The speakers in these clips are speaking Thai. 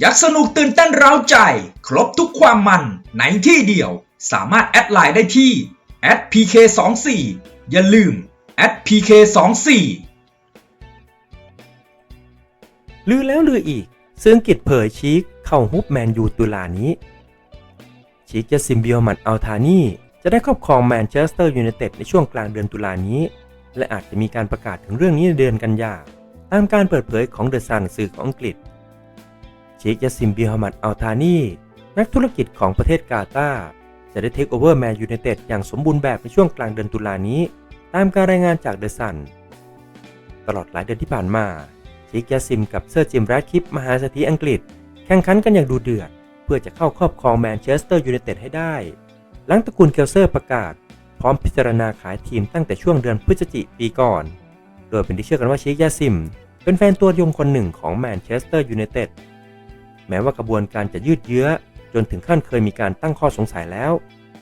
อยากสนุกตื่นเต้นเร้าใจ ครบทุกความมันในที่เดียว สามารถแอดไลน์ได้ที่ @pk24 อย่าลืม @pk24 ลือแล้วลืออีก ซึ่งอังกิจเผยชีกเข้าฮุบแมนยูตุลานี้ ชีกจะซิมเบียมัดอัลทานีจะได้ครอบครองแมนเชสเตอร์ยูไนเต็ดในช่วงกลางเดือนตุลานี้ และอาจจะมีการประกาศถึงเรื่องนี้ในเดือนกันยาตามการเปิดเผยของเดอะซันสื่อของอังกฤษ ชีกยาซิมเบียวหมัดอัลทานีนักธุรกิจของประเทศกาตาร์จะได้เทคโอเวอร์แมนยูไนเต็ดอย่างสมบูรณ์แบบในช่วงกลางเดือนตุลานี้ ตามการรายงานจากเดอะซันตลอดหลายเดือนที่ผ่านมาเชิกยาซิมกับเซอร์จิมแรดคิปมหาเศรษฐีอังกฤษ แข่งขันกันอย่างดูเดือด เพื่อจะเข้าครอบครองแมนเชสเตอร์ยูไนเต็ดให้ได้ หลังตระกูลเคลเซอร์ประกาศ พร้อมพิจารณาขายทีมตั้งแต่ช่วงเดือนพฤศจิกปีก่อน โดยเป็นที่เชื่อกันว่าเชิกยาซิม เป็นแฟนตัวยงคนหนึ่งของแมนเชสเตอร์ยูไนเต็ด แม้ว่ากระบวนการจะยืดเยื้อ จนถึงขั้นเคยมีการตั้งข้อสงสัยแล้ว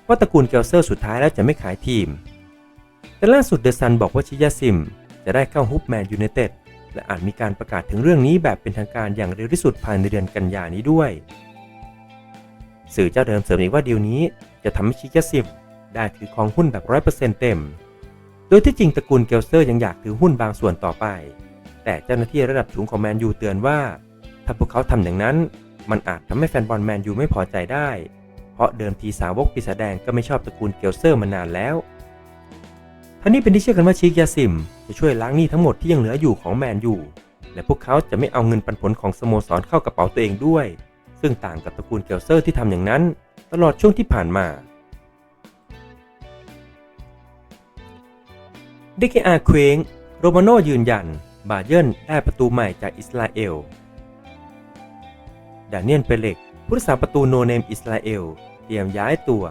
ว่าตระกูลเกลเซอร์สุดท้ายแล้วจะไม่ขายทีม แต่ล่าสุดเดอะซันบอกว่าชิยาซิม จะได้เข้าฮุบแมนยูไนเต็ดและอาจมีการประกาศถึงเรื่องนี้แบบเป็นทางการอย่างเร็วที่สุดภายในเดือนกันยานนี้ด้วย สื่อเจ้าเดิมเสริมอีกว่าดีลนี้จะทำให้ชิยาซิมได้ถือครองหุ้นแบบร้อยเปอร์เซ็นต์เต็ม โดยที่จริงตระกูลเกลเซอร์ยังอยากถือหุ้นบางส่วนต่อไป แต่เจ้าหน้าที่ระดับสูงของแมนยูเตือนว่า ถ้าพวกเขาทำอย่างนั้น มันอาจทำให้แฟนบอลแมนยูไม่พอใจได้ เพราะเดิมทีสาวกปีศาจแดงก็ไม่ชอบตระกูลเกลเซอร์มานานแล้วทั้งนี้เป็นที่เชื่อกันว่าชิกยาซิม จะช่วยล้างหนี้ทั้งหมดที่ยังเหลืออยู่ของแมนยูและพวกเขาจะไม่เอาเงินปันผลของสโมสรเข้ากระเป๋าตัวเองด้วย ซึ่งต่างกับตระกูลเกลเซอร์ที่ทำอย่างนั้น ตลอดช่วงที่ผ่านมาเดกอาเคว้งโรมาโนยืนยัน บาเยิร์นได้ประตูใหม่จากอิสราเอล ดานิเอลเปเล็กผู้รักษาประตูโนเนมอิสราเอล เตรียมย้ายตัว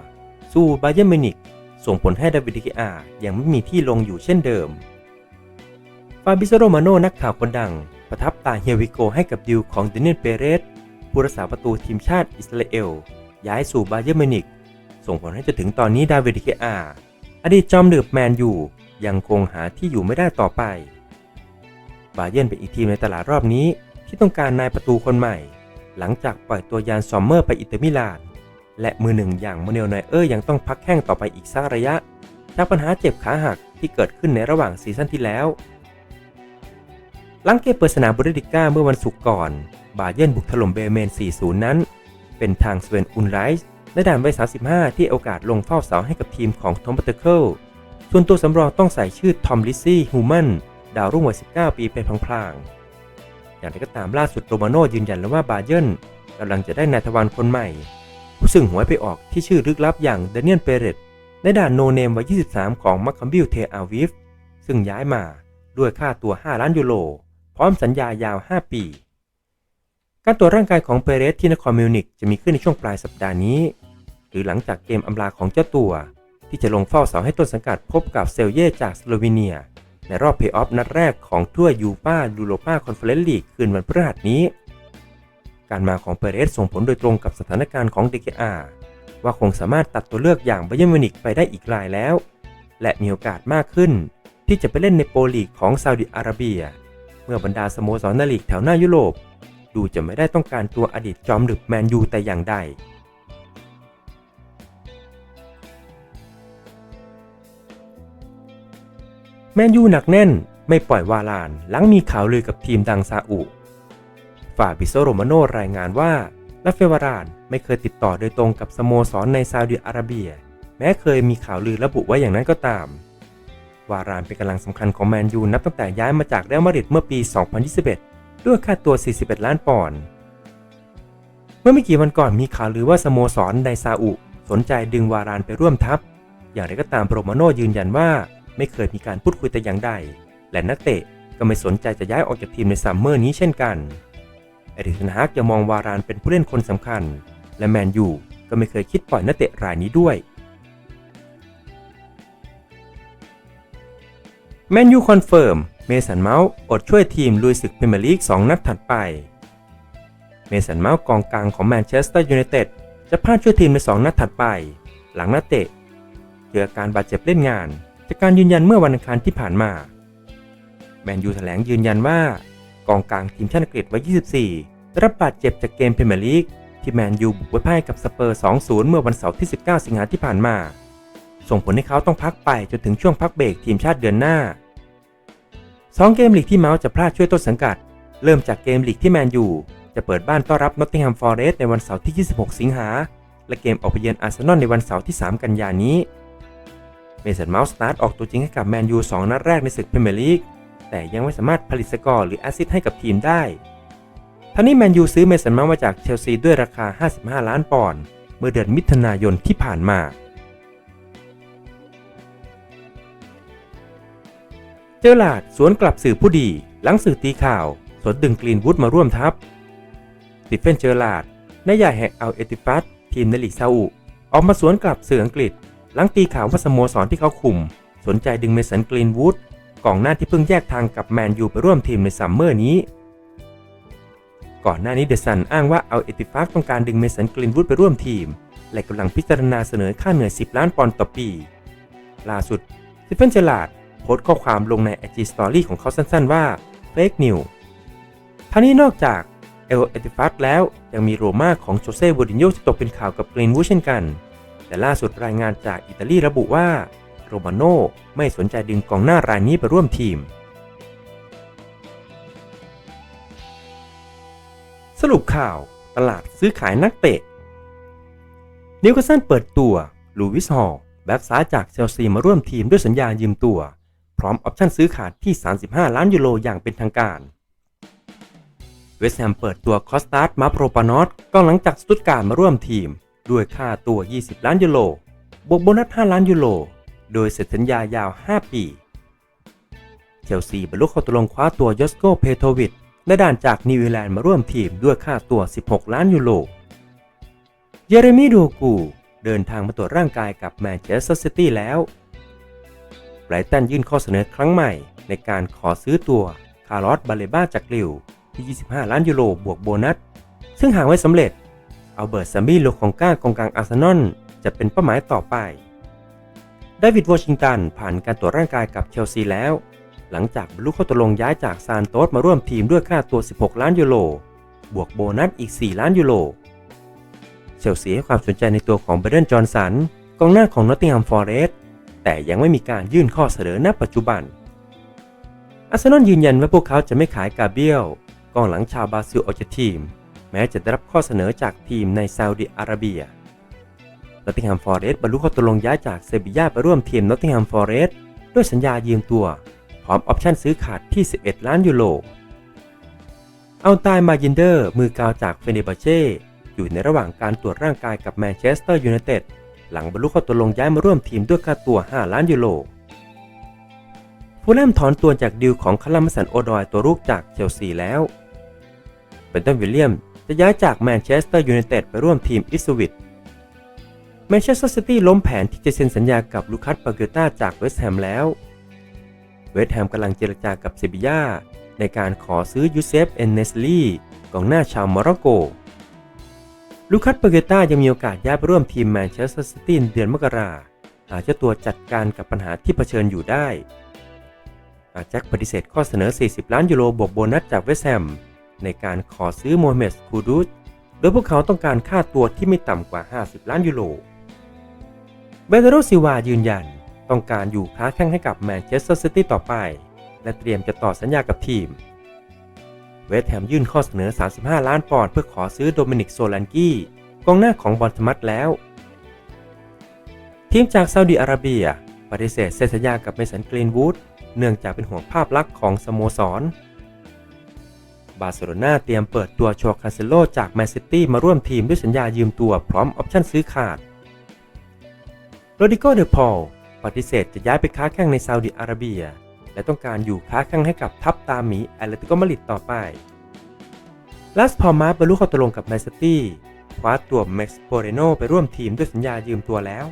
สู่บาเยิร์มินิกส่งผลให้ดาวิดดิกอายังไม่มีที่ลงอยู่เช่นเดิม ฟาบิโซโรมาโนนักข่าวคนดัง ประทับตาเฮียวิโกให้กับดิวของเดนิเอลเปเรสผู้รักษาประตูทีมชาติอิสราเอล ย้ายสู่บาเยิร์มินิกส่งผลให้จนถึงตอนนี้ดาวิดดิกอาอดีตจอมเดือบแมนยูยังคงหาที่อยู่ไม่ได้ต่อไป บาเยนเป็นอีกทีมในตลาดรอบนี้ที่ต้องการนายประตูคนใหม่ หลังจากปล่อยตัวยานซอมเมอร์ไปอิตามิลาน และมือหนึ่งอย่างโมเนลไนเออร์ยังต้องพักแข้งต่อไปอีกสักระยะ จากปัญหาเจ็บขาหักที่เกิดขึ้นในระหว่างซีซั่นที่แล้ว หลังเกมเปิดสนามบูเดดิก้าเมื่อวันศุกร์ก่อน บาเยิร์นบุกถล่มเบเมน 4-0 นั้น เป็นทางสเวนอุนไรส์ในด่านวัย 35 ที่โอกาสลงเฝ้าเสาให้กับทีมของทอมบัตเตอร์เคิลส่วนตัวสำรองต้องใส่ชื่อทอมลิซซี่ฮูมันดาวรุ่งวัย 19 ปีเป็นพลางๆ อย่างไรก็ตามล่าสุดโรมาโนยืนยันแล้วว่าบาเยิร์นกำลังจะได้นายทวารคนใหม่ ผู้ซึ่งหวยไปออกที่ชื่อลึกลับอย่างเดเนียนเปเรตในด่านโนเนมวัย 23 ของมัคคัมบิลเทอาวิฟ ซึ่งย้ายมาด้วยค่าตัว 5 ล้านยูโร พร้อมสัญญายาว 5 ปี การตรวจร่างกายของเปเรสที่นครมิวนิกจะมีขึ้นในช่วงปลายสัปดาห์นี้ หรือหลังจากเกมอำลาของเจ้าตัว ที่จะลงเฝ้าเสาให้ต้นสังกัดพบกับเซลเย่จากสโลวีเนีย ในรอบเพย์ออฟนัดแรกของถ้วยยูฟ่ายูโรปาคอนเฟอเรนซ์ลีกคืนวันพฤหัสนี้ การมาของเปเรสส่งผลโดยตรงกับสถานการณ์ของเดกอาว่าคงสามารถตัดตัวเลือกอย่างไบเยร์นมินิกไปได้อีกรายแล้ว และมีโอกาสมากขึ้น ที่จะไปเล่นในโปรลีกของซาอุดิอาระเบีย เมื่อบรรดาสโมสรในลีกแถวหน้ายุโรป ดูจะไม่ได้ต้องการตัวอดีตจอมดึกแมนยูแต่อย่างใด แมนยูหนักแน่นไม่ปล่อยวาลาน หลังมีข่าวลือกับทีมดังซาอุฝ่าบิโซโรมาโนรายงานว่าลาเฟวารานไม่เคยติดต่อโดยตรงกับสโมสรในซาอุดิอาระเบีย แม้เคยมีข่าวลือระบุไว้อย่างนั้นก็ตาม วารานเป็นกำลังสำคัญของแมนยูนับตั้งแต่ย้ายมาจากเรอัลมาดริดเมื่อปี 2021 ด้วยค่าตัว 41 ล้านปอนด์เมื่อไม่กี่วันก่อนมีข่าวลือว่าสโมสรในซาอุสนใจดึงวารานไปร่วมทัพ อย่างไรก็ตามโรมาโนยืนยันว่า ไม่เคยมีการพูดคุยแต่อย่างใด และนักเตะก็ไม่สนใจจะย้ายออกจากทีมในซัมเมอร์นี้เช่นกันเอริกเทนฮากจะมองวารานเป็นผู้เล่นคนสำคัญ และแมนยูก็ไม่เคยคิดปล่อยนักเตะรายนี้ด้วยแมนยูคอนเฟิร์ม เมสันเมาส์อดช่วยทีมลุยศึกพรีเมียร์ลีก 2 นัดถัดไป เมสันเมาส์กองกลางของแมนเชสเตอร์ยูไนเต็ดจะพลาดช่วยทีมใน 2 นัดถัดไป หลังนักเตะเจออาการบาดเจ็บเล่นงาน จากการยืนยันเมื่อวันอังคารที่ผ่านมา แมนยูแถลงยืนยันว่า กองกลางทีมชาติอังกฤษวัย 24 ได้รับบาดเจ็บจากเกมพรีเมียร์ลีกที่แมนยูบุกไปพ่ายกับสเปอร์ 2-0 เมื่อวันเสาร์ที่ 19 สิงหาที่ผ่านมา ส่งผลให้เขาต้องพักไปจนถึงช่วงพักเบรกทีมชาติเดือนหน้า 2 เกมลีกที่เมาส์จะพลาดช่วยต้นสังกัด เริ่มจากเกมลีกที่แมนยูจะเปิดบ้านต้อนรับนอตติงแฮมฟอร์เรสต์ในวันเสาร์ที่ 26 สิงหา และเกมออกไปเยือนอาร์เซนอลในวันเสาร์ที่ 3 กันยานี้ เมสันเมาส์สตาร์ทออกตัวจริงให้กับแมนยู2นัดแรกในศึกพรีเมียร์ลีก แต่ยังไม่สามารถผลิตสกอร์หรือแอสซิสต์ให้กับทีมได้ทั้งนี้แมนยูซื้อเมสันเมาส์มาจากเชลซีด้วยราคา 55 ล้านปอนด์เมื่อเดือนมิถุนายนที่ผ่านมา เจอหลาดสวนกลับสื่อผู้ดี หลังสื่อตีข่าวสวนดึงกรีนวูดมาร่วมทัพสติเฟนเจอร์ลาดนายใหญ่แห่งอัลเอติฟัสทีมในลีกซาอุออกมาสวนกลับสื่ออังกฤษ หลังตีข่าวว่าสโมสรที่เขาคุม สนใจดึงเมสันกรีนวูดกองหน้าที่เพิ่งแยกทางกับแมนยูไปร่วมทีมในซัมเมอร์นี้ ก่อนหน้านี้เดซันอ้างว่าเอาเอติฟัสต้องการดึงเมสันกรีนวูดไปร่วมทีม และกำลังพิจารณาเสนอค่าเหนื่อย 10 ล้านปอนด์ต่อปี ล่าสุดสติเฟนเจอร์ลาดโพสต์ข้อความลงใน IG Story ของเขาสั้นๆว่า Fake News ทั้งนี้นอกจากเอลเอติฟัสแล้วยังมีโรม่าของโจเซ่บูรินโญ่ที่ตกเป็นข่าวกับกรีนวูดเช่นกัน แต่ล่าสุดรายงานจากอิตาลีระบุว่าโรมาโน่ไม่สนใจดึงกองหน้ารายนี้ไปร่วมทีม สรุปข่าวตลาดซื้อขายนักเตะนิวคาสเซิลเปิดตัวลูวิสฮอลแบ็กซ้ายจากเชลซีมาร่วมทีมด้วยสัญญายืมตัว พร้อมออปชั่นซื้อขาดที่ 35 ล้านยูโรอย่างเป็นทางการ เวสต์แฮมเปิดตัวคอสตาร์ดมาโปรปานอตกองหลังจากสตุตการ์มาร่วมทีม ด้วยค่าตัว 20 ล้านยูโร บวกโบนัส 5 ล้านยูโร โดยเซ็นสัญญายาว 5 ปี เชลซีบรรลุข้อตกลงคว้าตัวยอสโกเพโทวิชและด่านจากนิวซีแลนด์มาร่วมทีมด้วยค่าตัว 16 ล้านยูโร เยเรมีโดกูเดินทางมาตรวจร่างกายกับแมนเชสเตอร์ซิตี้แล้วไบรตันยื่นข้อเสนอครั้งใหม่ในการขอซื้อตัวคาร์ลอสบาเลบ้าจากลิวที่ 25 ล้านยูโรบวกโบนัส ซึ่งหากไม่สำเร็จ อาเบิร์ตซัมบี้โลของก้ากองกลางอาร์เซนอลจะเป็นเป้าหมายต่อไปดวิดวอชิงตันผ่านการตรวจร่างกายกับเชลซีแล้ว หลังจากบรรลุข้อตกลงย้ายจากซานโตสมาร่วมทีมด้วยค่าตัว 16 ล้านยูโร บวกโบนัสอีก 4 ล้านยูโร เชลซีให้ความสนใจในตัวของเบรเดนจอห์นสันกองหน้าของนอตติงแฮมฟอร์เรสต์แต่ยังไม่มีการยื่นข้อเสนอณปัจจุบัน อาร์เซนอลยืนยันว่าพวกเขาจะไม่ขายกาเบียลกองหลังชาวบราซิลออกจากทีม แม้จะได้รับข้อเสนอจากทีมในซาอุดิอาระเบียนอตติงแฮมฟอร์เรสต์บรรลุข้อตกลงย้ายจากเซบีย่าไปร่วมทีมนอตติงแฮมฟอร์เรสต์ด้วยสัญญายืมตัว พร้อมออปชั่นซื้อขาดที่ 11 ล้านยูโรเอาตายมายินเดอร์มือกาวจากเฟเนบาเช่อยู่ในระหว่างการตรวจร่างกายกับแมนเชสเตอร์ยูไนเต็ดหลังบรรลุข้อตกลงย้ายมาร่วมทีมด้วยค่าตัว 5 ล้านยูโรฟูลแลมถอนตัวจากดีลของคาร์ลมัสันโอดอยตัวลูกจากเชลซีแล้วเบนตันวิลเลียม จะย้ายจากแมนเชสเตอร์ยูไนเต็ดไปร่วมทีมอิสวิตแมนเชสเตอร์ซิตี้ล้มแผนที่จะเซ็นสัญญากับลูคัสปาเกต้าจากเวสต์แฮมแล้ว เวสต์แฮมกำลังเจรจากับเซบียาในการขอซื้อยูเซฟเอนเนสลีกองหน้าชาวโมร็อกโก ลูคัสปาเกต้ายังมีโอกาสย้ายไปร่วมทีมแมนเชสเตอร์ซิตี้เดือนมกราหากเจ้าตัวจัดการกับปัญหาที่เผชิญอยู่ได้อาแจ็คปฏิเสธข้อเสนอ 40 ล้านยูโรบวกโบนัสจากเวสต์แฮม ในการขอซื้อโมฮัมเหม็ดคูดูสโดยพวกเขาต้องการค่าตัวที่ไม่ต่ำกว่า 50 ล้านยูโร เบเตโรซิวายืนยันต้องการอยู่ค้าแข่งให้กับแมนเชสเตอร์ซิตี้ต่อไป และเตรียมจะต่อสัญญากับทีม เวสต์แฮมยื่นข้อเสนอ 35 ล้านปอนด์เพื่อขอซื้อโดมินิกโซลันกี้กองหน้าของบอลทมัดแล้ว ทีมจากซาอุดิอาระเบีย ปฏิเสธเซ็นสัญญากับเมสันกรีนวูดเนื่องจากเป็นห่วงภาพลักษณ์ของสโมสร บาร์เซโลนาเตรียมเปิดตัวโชคาเซโลจากแมนซิตี้มาร่วมทีมด้วยสัญญายืมตัวพร้อมออปชั่นซื้อขาด โรดิโกเดอพอลปฏิเสธจะย้ายไปค้าแข่งในซาอุดิอาระเบีย และต้องการอยู่ค้าแข่งให้กับทัพตาหมีแอตเลติโกมาดริดต่อไปลาสพอมาบรรลุข้อตกลงกับแมนซิตี้คว้าตัวแม็กซ์โปเรโนไปร่วมทีมด้วยสัญญายืมตัวแล้ว